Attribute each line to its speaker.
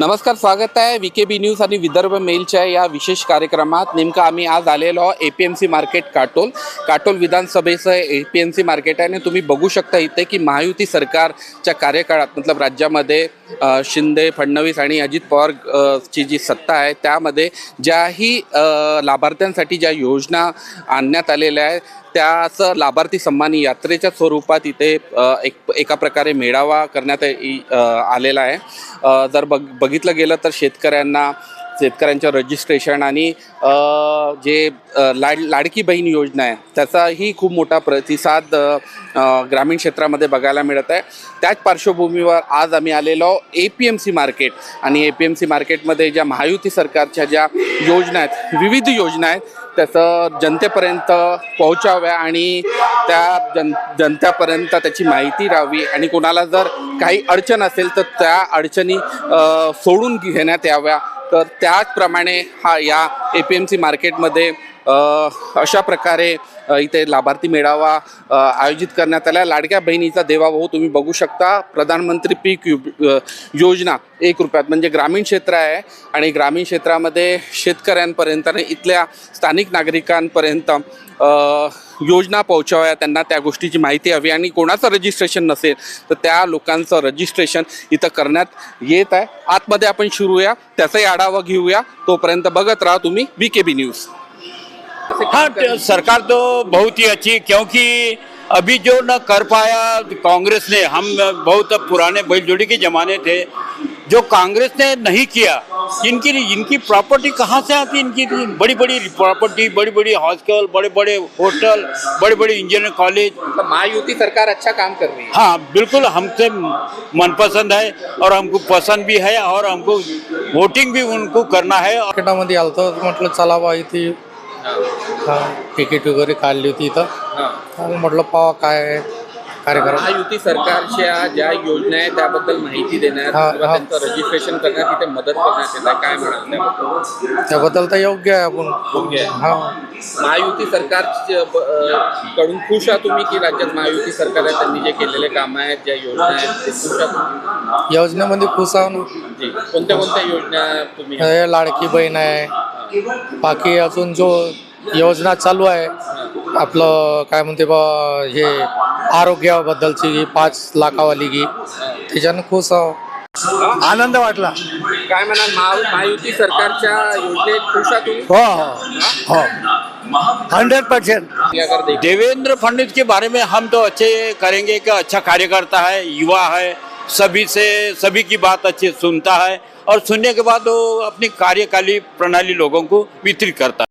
Speaker 1: नमस्कार स्वागत आहे व्ही के बी न्यूज आणि विदर्भ मेलच्या या विशेष कार्यक्रमात. नेमकं आम्ही आज आलेलो A P M C market Katol. Katol विधानसभेचं A P M C market आहे आणि तुम्ही बघू शकता इथे की महायुती सरकारच्या कार्यकाळात मतलब राज्यामध्ये शिंदे फडणवीस आणि अजित पवार ची जी सत्ता आहे त्यामध्ये ज्याही लाभार्थ्यांसाठी ज्या योजना आणण्यात आलेल्या आहेत त्याचं लाभार्थी सन्मान यात्रेच्या स्वरूपात इथे एक एका प्रकारे मेळावा करण्यात आलेला आहे. जर बघ बघितलं गेलं तर शेतकऱ्यांना शेतकऱ्यांच्या रजिस्ट्रेशन आणि जे लाड लाडकी बहीण योजना आहे त्याचाही खूप मोठा प्रतिसाद ग्रामीण क्षेत्रामध्ये बघायला मिळत आहे. त्याच पार्श्वभूमीवर आज आम्ही आलेलो A P M C market आणि ए पी एम सी मार्केटमध्ये ज्या महायुती सरकारच्या ज्या योजना आहेत विविध योजना आहेत त्याचं जनतेपर्यंत पोहोचाव्या आणि त्या जन जनतेपर्यंत त्याची माहिती राहावी आणि कोणाला जर काही अडचण असेल तर त्या अडचणी सोडून घेण्यात याव्या तर त्याचप्रमाणे हा या ए पी एम सी मार्केटमध्ये अशा प्रकारे इथे लाभार्थी मेळावा आयोजित करण्यात आला. लाडक्या बहिणीचा देवाभाऊ तुम्ही बघू शकता. प्रधानमंत्री पीक यु- योजना एक रुपयात. म्हणजे ग्रामीण क्षेत्र आहे आणि ग्रामीण क्षेत्रामध्ये शेतकऱ्यांपर्यंत आणि इथल्या स्थानिक नागरिकांपर्यंत योजना पोहोचाव्या त्यांना त्या गोष्टीची माहिती हवी आणि कोणाचं रजिस्ट्रेशन नसेल तर त्या लोकांचं रजिस्ट्रेशन इथं करण्यात येत आहे. आतमध्ये आपण शिरूया. त्याचाही आढावा घेऊया. तोपर्यंत बघत राहा तुम्ही बी के बी न्यूज
Speaker 2: हाँ तो सरकार तो बहुत ही अच्छी क्योंकि अभी जो न कर पाया कांग्रेस ने हम बहुत अब पुराने बैलजोड़ी के जमाने थे जो कांग्रेस ने नहीं किया इनकी इनकी प्रॉपर्टी कहाँ से आती इनकी बड़ी बड़ी प्रॉपर्टी बड़ी बड़ी हॉस्टल बड़े बड़े होटल बड़े बड़े इंजीनियरिंग कॉलेज।
Speaker 1: तो महायुति सरकार अच्छा काम कर रही है।
Speaker 2: हाँ बिल्कुल हमसे मनपसंद है और हमको पसंद भी है और हमको वोटिंग भी उनको करना है।
Speaker 3: मार्केटामध्ये आलतो म्हटलं चला बा इथे हा, तिकीट वगैरे काढली होती इथं. म्हटलं पावा काय आहे कार्यक्रम
Speaker 1: महायुती सरकारच्या ज्या योजना आहेत त्याबद्दल माहिती देण्यात
Speaker 3: हा,
Speaker 1: किंवा
Speaker 3: हा.
Speaker 1: त्यांचं रजिस्ट्रेशन करण्यात तिथे मदत करण्यात येत आहे. काय म्हणाल त्याबद्दल?
Speaker 3: त्याबद्दल तर योग्य आहे आपण.
Speaker 1: योग्य आहे.
Speaker 3: हा.
Speaker 1: महायुती सरकारकडून खुश आहात तुम्ही की राज्यात महायुती सरकार आहे त्यांनी जे केलेले कामं आहेत ज्या योजना आहेत ते खुश आहात तुम्ही?
Speaker 3: योजनेमध्ये खुश आहो ना.
Speaker 1: जी. कोणत्या कोणत्या योजना तुम्ही
Speaker 3: हे लाडकी बहीण आहे. बाकी अजून जो योजना चालू आहे. आपलं काय म्हणते बा हे आरोग्याबद्दलची पाच लाखावाली गी त्याच्यानं खुश आहो
Speaker 4: आनंद वाटला.
Speaker 1: काय म्हणाल महा- महायुती सरकारच्या योजनेत खुश आहात तुम्ही?
Speaker 4: हो हो हो. हंड्रेड परसेंट
Speaker 1: अगर देख
Speaker 2: देवेंद्र फडणवीस के बारे में हम तो अच्छे करेंगे कि अच्छा कार्यकर्ता है युवा है सभी से सभी की बात अच्छी सुनता है और सुनने के बाद वो अपनी कार्यकाली प्रणाली लोगों को वितरित करता है।